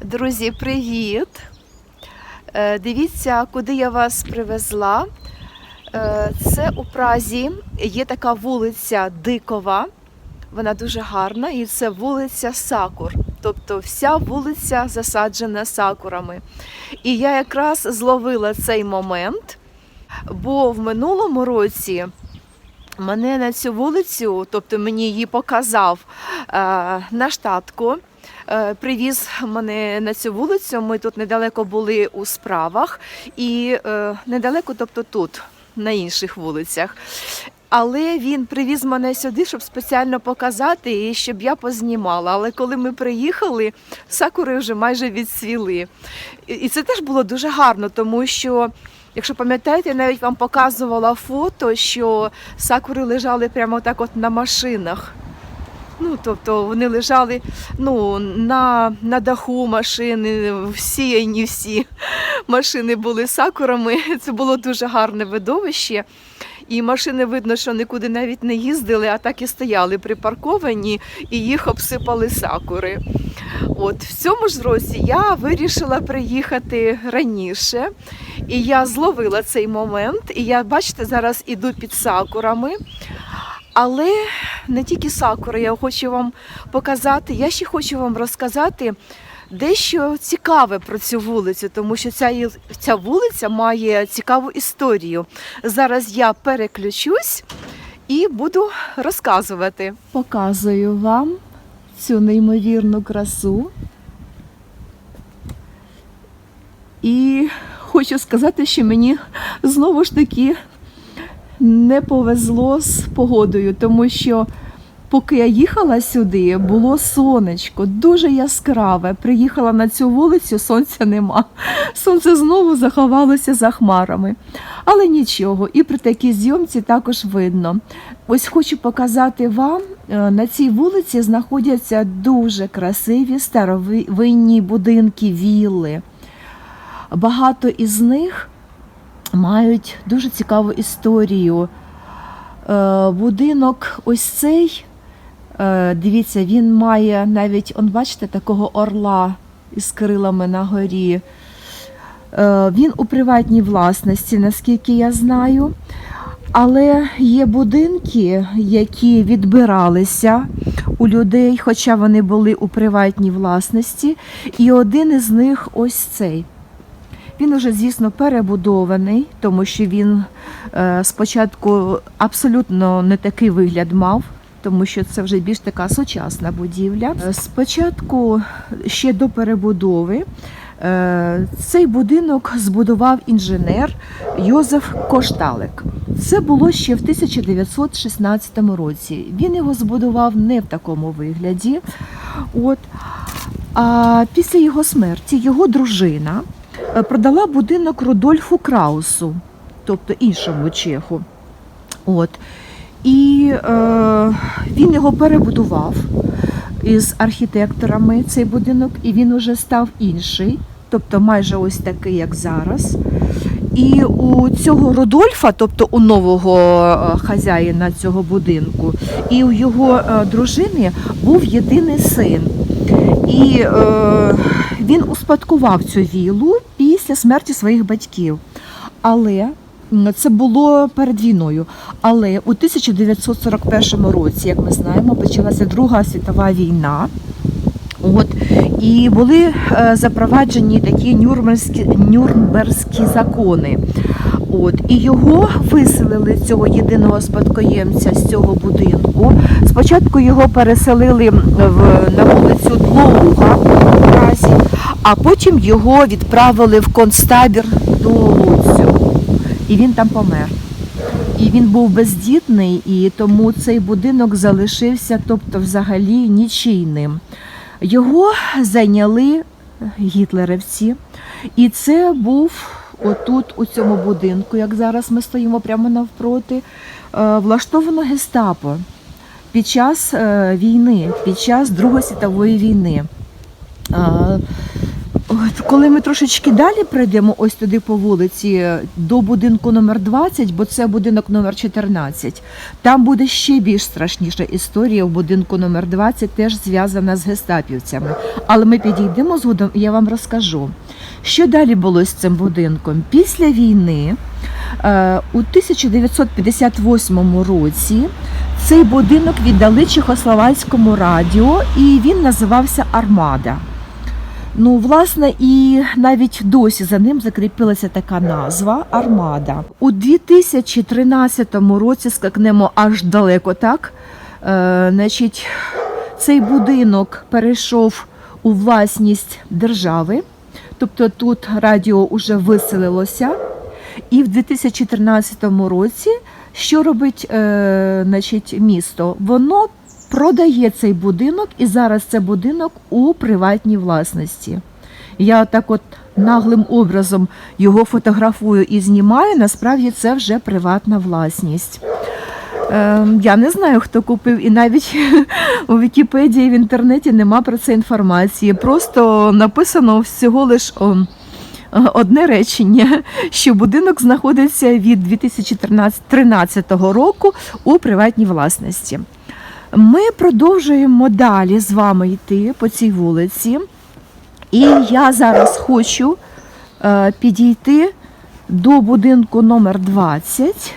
Друзі, привіт! Е, Дивіться, куди я вас привезла. Е, Це у Празі є така вулиця Дикова. Вона дуже гарна, і це вулиця Сакур. Тобто вся вулиця засаджена сакурами. І я якраз зловила цей момент, бо в минулому році мене на цю вулицю, тобто мені її показав е, наш татко. Е, Привіз мене на цю вулицю. Ми тут недалеко були у справах, і е, недалеко, тобто тут, на інших вулицях. Але він привіз мене сюди, щоб спеціально показати і щоб я познімала. Але коли ми приїхали, сакури вже майже відсвіли. І- це теж було дуже гарно, тому що. Якщо пам'ятаєте, я навіть вам показувала фото, що сакури лежали прямо так от на машинах. Ну, тобто вони лежали ну, на, на даху машини, всіяні всі машини були сакурами. Це було дуже гарне видовище. І машини видно, що нікуди навіть не їздили, а так і стояли припарковані, і їх обсипали сакури. От в цьому ж році я вирішила приїхати раніше, і я зловила цей момент. І я, бачите, зараз іду під сакурами. Але не тільки сакури, я хочу вам показати. Я ще хочу вам розказати дещо цікаве про цю вулицю, тому що ця, ця вулиця має цікаву історію. Зараз я переключусь і буду розказувати. Показую вам цю неймовірну красу. І хочу сказати, що мені знову ж таки не повезло з погодою, тому що поки я їхала сюди, було сонечко, дуже яскраве. Приїхала на цю вулицю, сонця нема. Сонце знову заховалося за хмарами. Але нічого, і при такій зйомці також видно. Ось хочу показати вам, е, на цій вулиці знаходяться дуже красиві старовинні будинки, вілли. Багато із них мають дуже цікаву історію. Е, Будинок ось цей, е, дивіться, він має навіть, он, бачите, такого орла із крилами на горі. Е, Він у приватній власності, наскільки я знаю. Але є будинки, які відбиралися у людей, хоча вони були у приватній власності. І один із них ось цей. Він уже, звісно, перебудований, тому що він е, спочатку абсолютно не такий вигляд мав, тому що це вже більш така сучасна будівля. Е, Спочатку, ще до перебудови, е, цей будинок збудував інженер Йозеф Кошталик. Це було ще в 1916 році. Він його збудував не в такому вигляді. От. А після його смерті його дружина продала будинок Рудольфу Краусу, тобто іншому чеху. От. І е, він його перебудував із архітекторами цей будинок, і він уже став інший, тобто майже ось такий, як зараз. І у цього Рудольфа, тобто у нового е, хазяїна цього будинку, і у його е, дружини був єдиний син. І е, він успадкував цю вілу після смерті своїх батьків. Але це було перед війною. Але у 1941 році, як ми знаємо, почалася Друга світова війна. От, і були е, запроваджені такі нюрнберзькі, нюрнберзькі закони. От, і його виселили цього єдиного спадкоємця з цього будинку. Спочатку його переселили в, на вулицю Длоуга а потім його відправили в концтабір до Луцю. І він там помер. І він був бездітний, і тому цей будинок залишився, тобто взагалі нічийним. Його зайняли гітлерівці, і це був отут, у цьому будинку, як зараз ми стоїмо прямо навпроти, е, влаштовано гестапо під час е, війни, під час Другої світової війни. Е, коли ми трошечки далі прийдемо, ось туди по вулиці, до будинку номер 20, бо це будинок номер 14, там буде ще більш страшніша історія в будинку номер 20, теж зв'язана з гестапівцями. Але ми підійдемо згодом, і я вам розкажу. Що далі було з цим будинком? Після війни е, у 1958 році цей будинок віддали Чехословацькому радіо, і він називався Армада. Ну, власне, і навіть досі за ним закріпилася така назва Армада. У 2013 році скакнемо аж далеко, так? Е, значить, цей будинок перейшов у власність держави, тобто тут радіо вже виселилося. І в 2014 році що робить е, значить, місто? Воно продає цей будинок, і зараз це будинок у приватній власності. Я так от наглим образом його фотографую і знімаю. Насправді це вже приватна власність. Е, я не знаю, хто купив, і навіть у Вікіпедії в інтернеті нема про це інформації. Просто написано всього лиш одне речення, що будинок знаходиться від 2013 року у приватній власності. Ми продовжуємо далі з вами йти по цій вулиці. І я зараз хочу е, підійти до будинку номер 20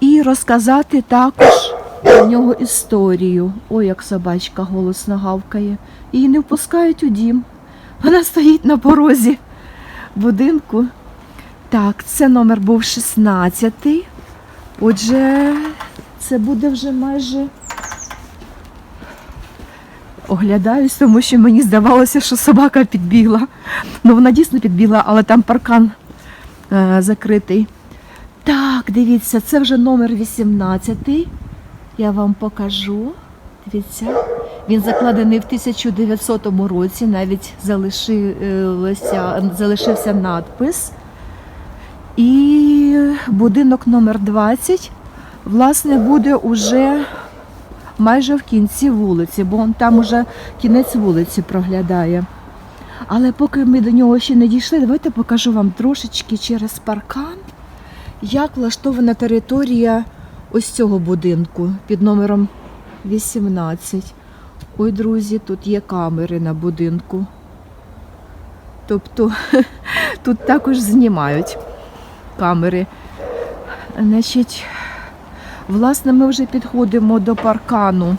і розказати також про нього історію. Ой, як собачка голосно гавкає. Її не впускають у дім. Вона стоїть на порозі будинку. Так, це номер був 16. Отже, це буде вже майже оглядаюсь, тому що мені здавалося, що собака підбігла. Ну, вона дійсно підбігла, але там паркан е, закритий. Так, дивіться, це вже номер 18. Я вам покажу. Дивіться, він закладений в 1900 році, навіть залишилося, залишився надпис. І будинок номер 20, власне, буде уже майже в кінці вулиці, бо он там уже кінець вулиці проглядає. Але поки ми до нього ще не дійшли, давайте покажу вам трошечки через паркан, як влаштована територія ось цього будинку під номером 18. Ой, друзі, тут є камери на будинку. Тобто тут також знімають камери. Значить, власне, ми вже підходимо до паркану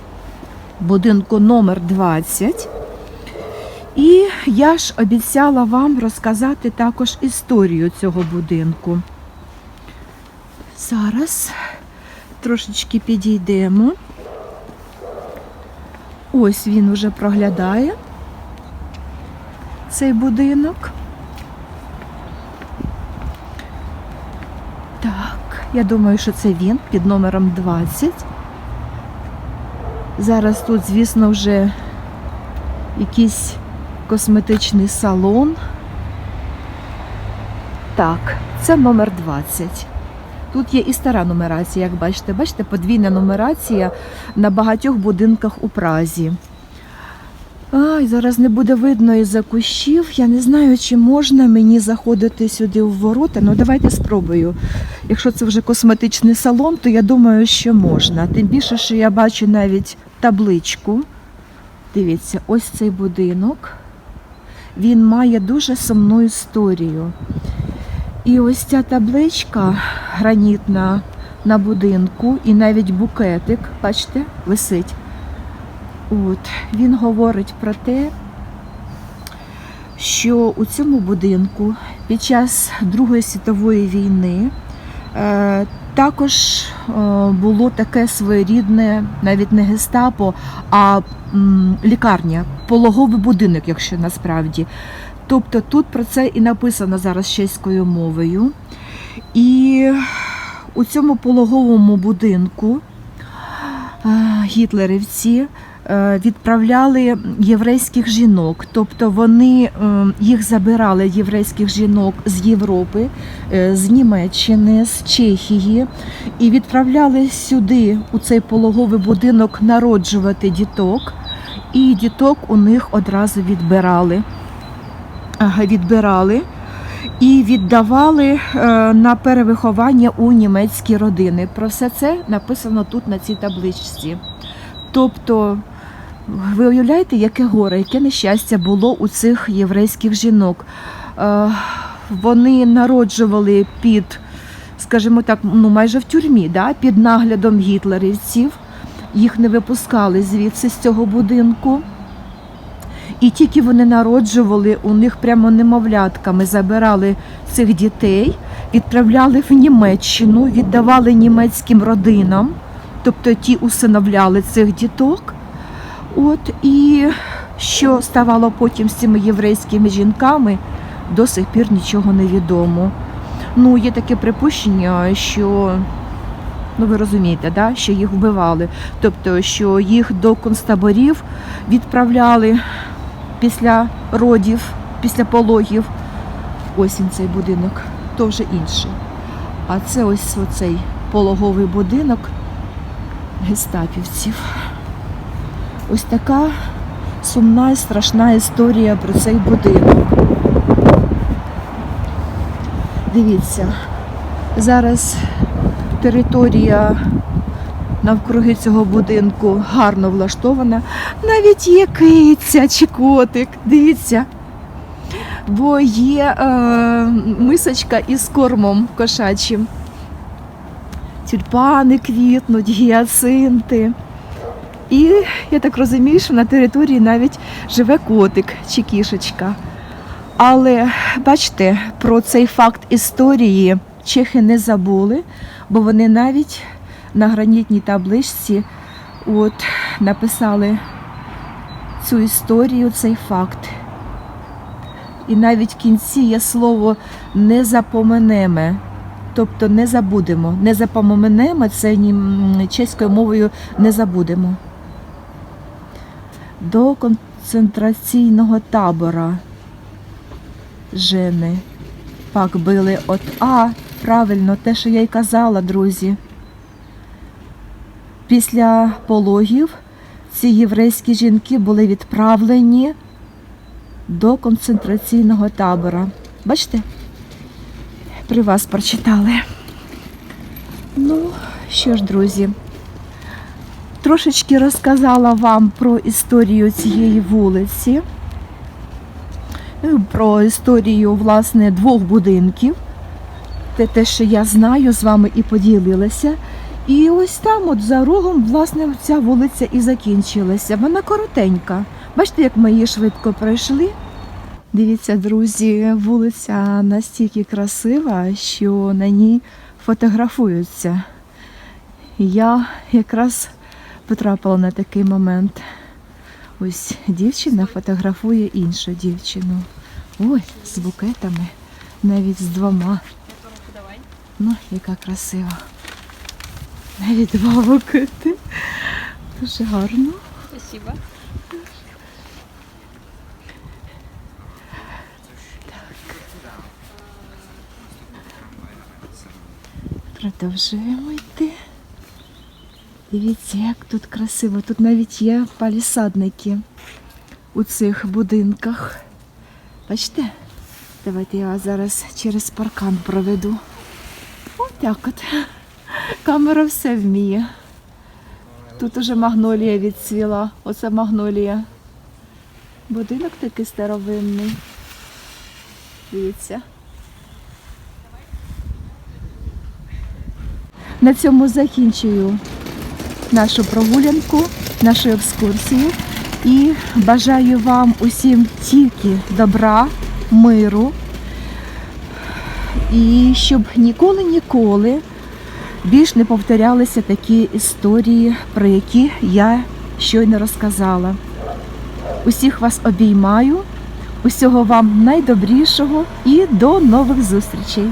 будинку номер 20. І я ж обіцяла вам розказати також історію цього будинку. Зараз трошечки підійдемо. Ось він уже проглядає цей будинок. Так, я думаю, що це він під номером 20. Зараз тут, звісно, вже якийсь косметичний салон. Так, це номер 20. Тут є і стара нумерація, як бачите. Бачите, подвійна нумерація на багатьох будинках у Празі. Ай, зараз не буде видно із-за кущів. Я не знаю, чи можна мені заходити сюди в ворота. Ну, давайте спробую. Якщо це вже косметичний салон, то я думаю, що можна. Тим більше, що я бачу навіть табличку. Дивіться, ось цей будинок. Він має дуже сумну історію. І ось ця табличка гранітна на будинку, і навіть букетик, бачите, висить. От, Він говорить про те, що у цьому будинку під час Другої світової війни е, також е, було таке своєрідне, навіть не гестапо, а м, лікарня, пологовий будинок, якщо насправді. Тобто тут про це і написано зараз чеською мовою. І у цьому пологовому будинку е, гітлерівці відправляли єврейських жінок, тобто вони е, їх забирали єврейських жінок з Європи, е, з Німеччини, з Чехії, і відправляли сюди, у цей пологовий будинок, народжувати діток, і діток у них одразу відбирали. е, відбирали і віддавали е, на перевиховання у німецькі родини. Про все це написано тут на цій табличці. Тобто, ви уявляєте, яке горе, яке нещастя було у цих єврейських жінок. Е, Вони народжували під, скажімо так, ну майже в тюрмі, да? під наглядом гітлерівців. Їх не випускали звідси з цього будинку. І тільки вони народжували, у них прямо немовлятками забирали цих дітей, відправляли в Німеччину, віддавали німецьким родинам, тобто ті усиновляли цих діток. От і що ставало потім з цими єврейськими жінками, до сих пір нічого не відомо. Ну, є таке припущення, що ну ви розумієте, да, що їх вбивали, тобто, що їх до концтаборів відправляли після родів, після пологів. Ось він цей будинок, то вже інший. А це ось оцей пологовий будинок гестапівців. Ось така сумна і страшна історія про цей будинок. Дивіться, зараз територія навкруги цього будинку гарно влаштована. Навіть є киця чи котик. Дивіться. Бо є е, мисочка із кормом кошачим. Тюльпани квітнуть, гіацинти. І я так розумію, що на території навіть живе котик чи кішечка. Але бачите, про цей факт історії чехи не забули, бо вони навіть на гранітній табличці от, написали цю історію, цей факт. І навіть в кінці є слово не запоминеме, тобто не забудемо. Не запоминемо це чеською мовою не забудемо. До концентраційного табора жени. Пак били от А, правильно, те, що я й казала, друзі. Після пологів ці єврейські жінки були відправлені до концентраційного табора. Бачите? При вас прочитали. Ну, що ж, друзі, трошечки розказала вам про історію цієї вулиці, е, про історію, власне, двох будинків. Те, те, що я знаю, з вами і поділилася. І ось там, от за рогом, власне, ця вулиця і закінчилася. Вона коротенька. Бачите, як ми її швидко пройшли. Дивіться, друзі, вулиця настільки красива, що на ній фотографуються. Я якраз потрапила на такий момент. Ось дівчина фотографує іншу дівчину. Ой, з букетами, навіть з двома. Ну, яка красива. Навіть два букети. Дуже гарно. Спасибо. Продовжуємо йти. Дивіться, як тут красиво. Тут навіть є палісадники у цих будинках. Бачите? Давайте я вас зараз через паркан проведу. Ось так от. Камера все вміє. Тут уже магнолія відцвіла. Оце магнолія. Будинок такий старовинний. Дивіться. На цьому закінчую нашу прогулянку, нашу екскурсію і бажаю вам усім тільки добра, миру і щоб ніколи-ніколи більш не повторялися такі історії, про які я щойно розказала. Усіх вас обіймаю, усього вам найдобрішого і до нових зустрічей!